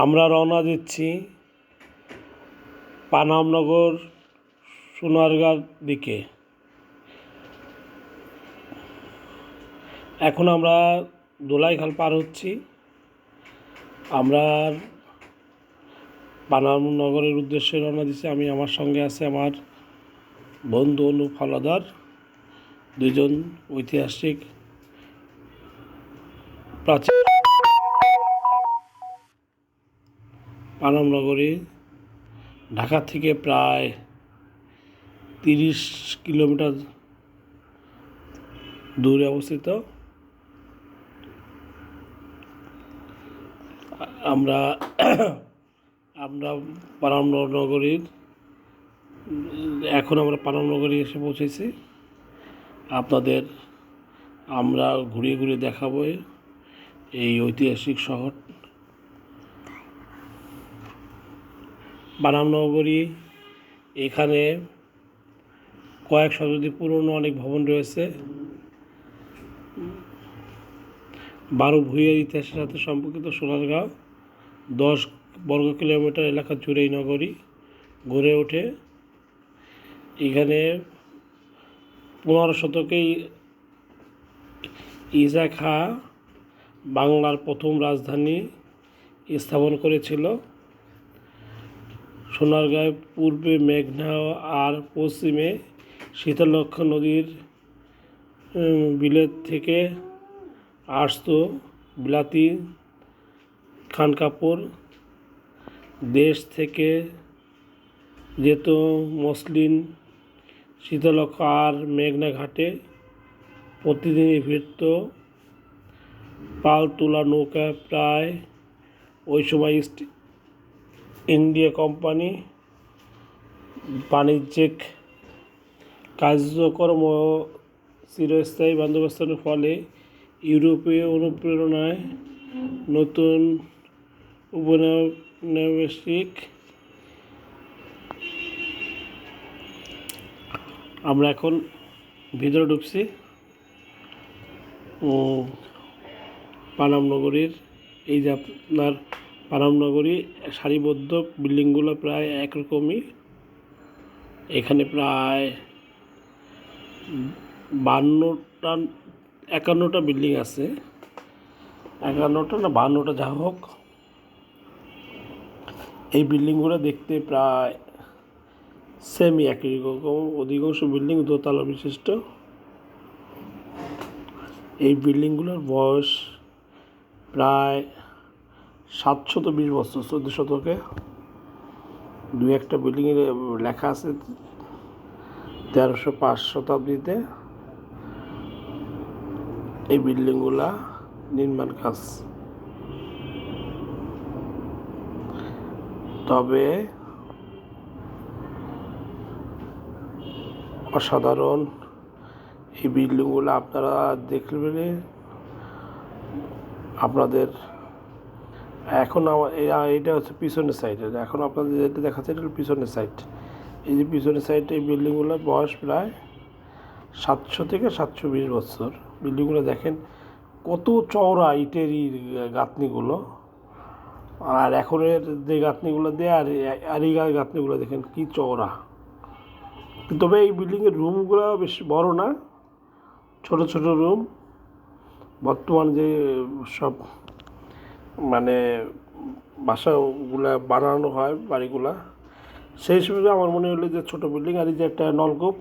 আমরা রওনা দিচ্ছি পানামনগর সোনারগাঁর দিকে। এখন আমরা দোলাইখাল পার হচ্ছি। আমরা পানামনগরের উদ্দেশ্যে রওনা দিচ্ছি। আমি আমার সঙ্গে আছে আমার বন্ধু অনুপ হাওলাদার দুজন ঐতিহাসিক প্রাচীন পানামনগরী ঢাকা থেকে প্রায় তিরিশ কিলোমিটার দূরে অবস্থিত। আমরা আমরা পানামনগরীর এখন আমরা পানামনগরী এসে পৌঁছেছি। আপনাদের আমরা ঘুরিয়ে ঘুরিয়ে দেখাবো এই ঐতিহাসিক শহর বানামনগরী এখানে কয়েক শতাব্দী পুরনো অনেক ভবন রয়েছে। বারো ভূঁইয়ের ইতিহাসের সাথে সম্পর্কিত সোনারগাঁও, দশ বর্গ কিলোমিটার এলাকা জুড়ে নগরী গড়ে ওঠে। এখানে পনেরো শতকেই ইজা খা বাংলার প্রথম রাজধানী স্থাপন করেছিল। সোনারগাঁয় পূর্বে মেঘনা আর পশ্চিমে শীতলক্ষ নদীর বিলেত থেকে আসত বিলাতি খান কাপড় দেশ থেকে যেত মসলিন শীতলক্ষ আর মেঘনা ঘাটে। প্রতিদিনই ফিরত পাল তোলা নৌকা প্রায় ওই সময় ইন্ডিয়া কোম্পানি বাণিজ্যিক কার্যক্রম চিরস্থায়ী বন্দোবস্তের ফলে ইউরোপীয় অনুপ্রেরণায় নতুন উপনিবেশিক আমরা এখন ভিতরে ঢুকছি। পানাম নগরীর এই যে আপনার পানাম নগরী সারিবদ্ধ বিল্ডিংগুলো প্রায় একরকমই। এখানে প্রায় বান্নটা, একান্নটা বিল্ডিং আছে। একান্নটা না বান্নটা যা হোক। এই বিল্ডিংগুলো দেখতে প্রায় সেমি একই রকম। অধিকাংশ বিল্ডিং দোতলা বিশিষ্ট। এই বিল্ডিংগুলোর বয়স প্রায় সাতশত বিশ বছর, চোদ্দ শতকে দু একটা বিল্ডিংয়ের লেখা আছে, তেরোশো পাঁচ শতাব্দীতে এই বিল্ডিংগুলা নির্মাণ কাজ। তবে অসাধারণ এই বিল্ডিংগুলো আপনারা দেখলে আপনাদের এখন আমার এটা হচ্ছে পিছনের সাইড এখন আপনাদের যেটা দেখাচ্ছে, এটা পিছনের সাইড এই যে পিছনের সাইডে এই বিল্ডিংগুলোর বয়স প্রায় সাতশো থেকে সাতশো বিশ বছর। বিল্ডিংগুলো দেখেন, কত চওড়া ইটের গাঁথনিগুলো। আর এখনের যে গাঁথনিগুলো দেয়, আর আর এই গাঁথনিগুলো দেখেন, কি চওড়া। তবে এই বিল্ডিংয়ের রুমগুলো বেশ বড় না? ছোট ছোট রুম বর্তমান যে, সব মানে বাসাগুলা বানানো হয়, বাড়িগুলা। সেই হিসেবে আমার মনে হলো যে ছোট বিল্ডিং আর এই যে একটা নলকূপ।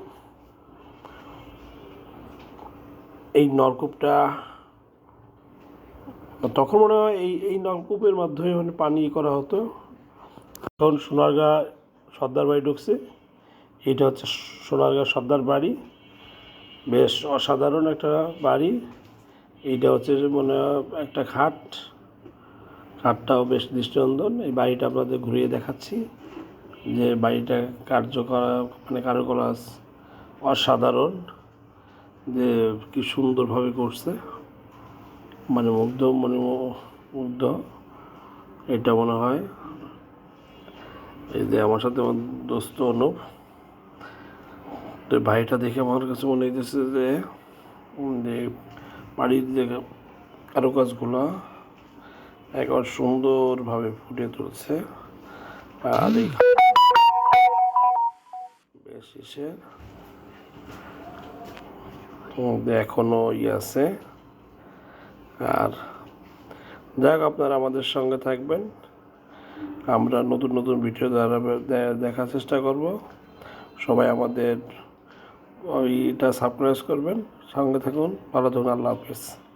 এই নলকূপটা, তখন মনে হয় এই এই নলকূপের মাধ্যমে মানে পানি করা হতো। তখন সোনারগাঁ সর্দার বাড়ি ঢুকছে। এটা হচ্ছে সোনারগাঁ সর্দার বাড়ি। বেশ অসাধারণ একটা বাড়ি। এইটা হচ্ছে মনে একটা খাট খাটটাও বেশ দৃষ্টিনন্দন। এই বাড়িটা আপনাদের ঘুরিয়ে দেখাচ্ছি। যে বাড়িটা কার্য করা মানে কারুকলাস অসাধারণ। যে কী সুন্দরভাবে করছে। মানে মুগ্ধ মানে মুগ্ধ। এটা মনে হয়। এই যে আমার সাথে আমার দোস্ত অনুপ। তো ভাইটা দেখে আমার কাছে মনে হইতেছে যে বাড়ির যে কারুকাজগুলো একবার সুন্দরভাবে ফুটে তুলছে। আর এই বেশ এসে মধ্যে এখনও ইয়ে আছে। আর যাক আপনারা আমাদের সঙ্গে থাকবেন। আমরা নতুন নতুন ভিডিও দ্বারা দেখার চেষ্টা করব। সবাই আমাদের ওইটা সাবস্ক্রাইব করবেন। সঙ্গে থাকুন। ভালো থাকুন। আল্লাহ হাফেজ।